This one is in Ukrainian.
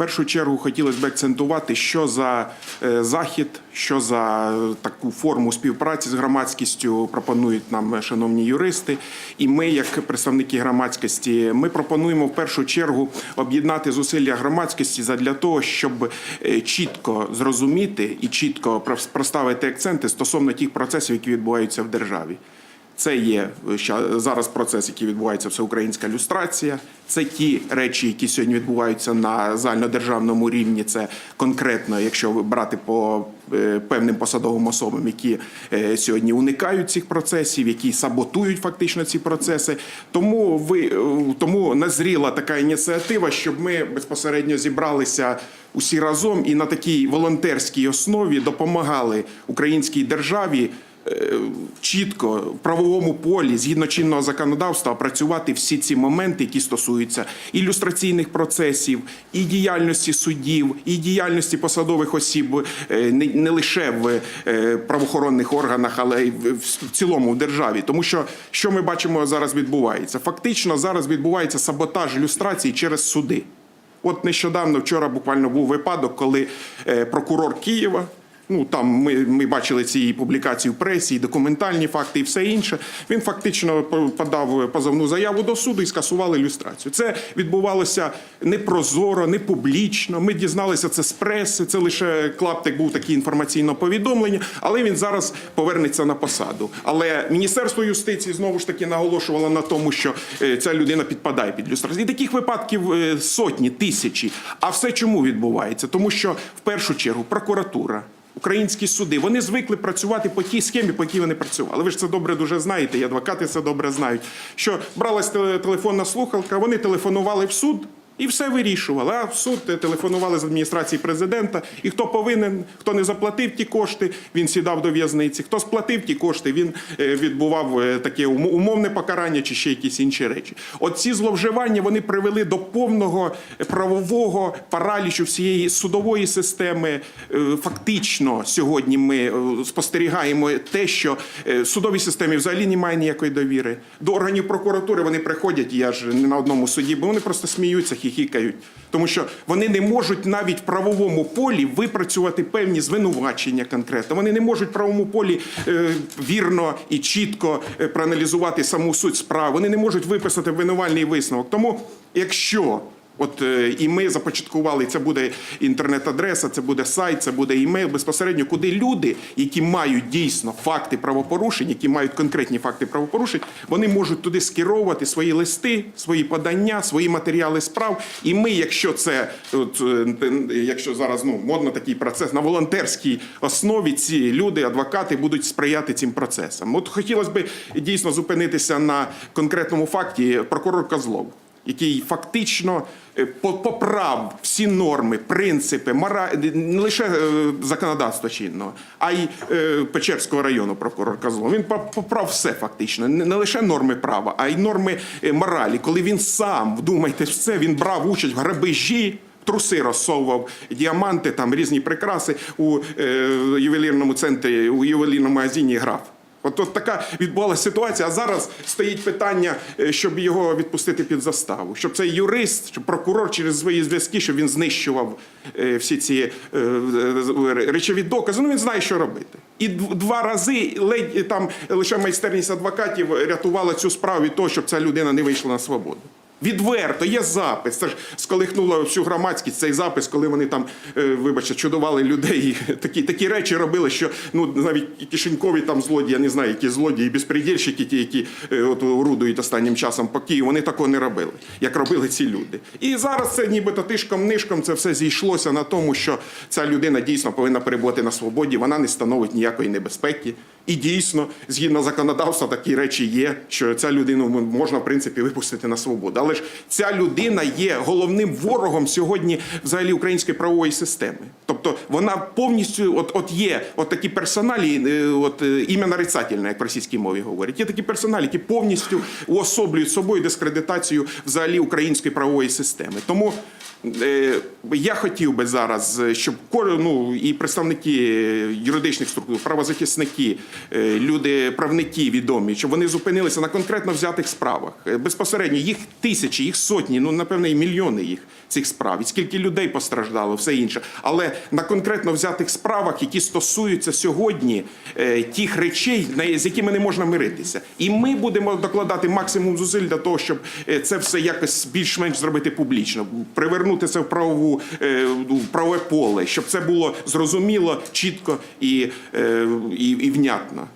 першу чергу хотілося б акцентувати, що за е, захід, що за таку форму співпраці з громадськістю пропонують нам е, шановні юристи. І ми, як представники громадськості, ми пропонуємо в першу чергу об'єднати зусилля громадськості задля того, щоб е, чітко зрозуміти і чітко прос- проставити акценти стосовно тих процесів, які відбуваються в державі. Це є е, зараз процес, який відбувається всеукраїнська люстрація. Це ті речі, які сьогодні відбуваються на загальнодержавному рівні. Це конкретно, якщо брати по е, певним посадовим особам, які е, сьогодні уникають цих процесів, які саботують фактично ці процеси. Тому ви тому назріла така ініціатива, щоб ми безпосередньо зібралися усі разом і на такій волонтерській основі допомагали українській державі чітко в правовому полі згідно чинного законодавства працювати всі ці моменти, які стосуються ілюстраційних процесів, і діяльності суддів, і діяльності посадових осіб е, не, лише в е, правоохоронних органах, але й в, цілому в державі. Тому що що ми бачимо зараз відбувається? Фактично зараз відбувається саботаж ілюстрації через суди. От нещодавно, вчора буквально був випадок, коли е, прокурор Києва. Ну там ми, ми бачили ці публікації в пресі, документальні факти, і все інше. Він фактично по- подав позовну заяву до суду і скасували ілюстрацію. Це відбувалося не прозоро, не публічно. Ми дізналися це з преси. Це лише клаптик був таке інформаційне повідомлення, але він зараз повернеться на посаду. Але Міністерство юстиції знову ж таки наголошувало на тому, що е, ця людина підпадає під люстрацію. І таких випадків е, сотні, тисячі. А все чому відбувається? Тому що в першу чергу прокуратура. Українські суди вони звикли працювати по тій схемі, по якій вони працювали. Ви ж це добре дуже знаєте, і адвокати це добре знають. Що бралась телефонна слухалка, вони телефонували в суд. І все вирішували. А в суд телефонували з адміністрації президента. І хто повинен, хто не заплатив ті кошти, він сідав до в'язниці. Хто сплатив ті кошти, він е, відбував е, таке умовне покарання чи ще якісь інші речі. От ці зловживання вони привели до повного правового паралічу всієї судової системи. Е, Фактично, сьогодні ми спостерігаємо те, що судовій системі взагалі немає ніякої довіри. До органів прокуратури вони приходять, я ж не на одному суді, бо вони просто сміються, хіхікають. Тому що вони не можуть навіть в правовому полі випрацювати певні звинувачення конкретно. Вони не можуть в правовому полі е, вірно і чітко е, проаналізувати саму суть справи. Вони не можуть виписати винувальний висновок. Тому, якщо От е, і ми започаткували. Це буде інтернет-адреса, це буде сайт, це буде імейл безпосередньо, куди люди, які мають дійсно факти правопорушень, які мають конкретні факти правопорушень, вони можуть туди скеровувати свої листи, свої подання, свої матеріали справ. І ми, якщо це от, е, якщо зараз ну модно такий процес на волонтерській основі, ці люди, адвокати будуть сприяти цим процесам. От хотілося б дійсно зупинитися на конкретному факті прокурор Козлов який фактично е, по- поправ всі норми, принципи, мора... не лише е, законодавства чинного, а й е, Печерського району прокурор Козлов. Він по- поправ все фактично, не лише норми права, а й норми моралі. Коли він сам, вдумайтесь в це, він брав участь в грабежі. Труси розсовував діаманти, там різні прикраси у ювелірному центрі, у ювелірному магазині граф. От, от така відбувалася ситуація. А зараз стоїть питання, е, щоб його відпустити під заставу, щоб цей юрист, щоб прокурор через свої зв'язки, щоб він знищував е, всі ці е, речові докази. Ну він знає, що робити. І дв- два рази ледь там лише майстерність адвокатів рятувала цю справу від того, щоб ця людина не вийшла на свободу. Відверто є запис. Це ж сколихнуло всю громадськість цей запис, коли вони там, е, вибачте, чудували людей. Такі такі речі робили, що ну навіть кишенькові там злодії, я не знаю, які злодії, безпредельщики, ті, які е, от орудують останнім часом по Києву, вони такого не робили, як робили ці люди. І зараз це нібито тишком нишком це все зійшлося на тому, що ця людина дійсно повинна перебувати на свободі. Вона не становить ніякої небезпеки. І дійсно, згідно законодавства, такі речі є, що ця людину можна в принципі випустити на свободу. Але ж ця людина є головним ворогом сьогодні взагалі української правової системи. Тобто вона повністю, от, от є от такі персоналі, е, от е, ім'я нарицательне, як в російській мові говорять. Є такі персоналі, які повністю уособлюють собою дискредитацію взагалі української правової системи. Тому е, я хотів би зараз, е, щоб ну, і представники юридичних структур, правозахисники, люди, правники відомі, щоб вони зупинилися на конкретно взятих справах. Безпосередньо їх тисячі, їх сотні, ну напевно, і мільйони їх цих справ. І скільки людей постраждало, все інше. Але на конкретно взятих справах, які стосуються сьогодні е, тих речей, на- з якими не можна миритися. І ми будемо докладати максимум зусиль для того, щоб е, це все якось більш-менш зробити публічно, привернути це в правову е, в правове поле, щоб це було зрозуміло, чітко і, е, і, і внятно.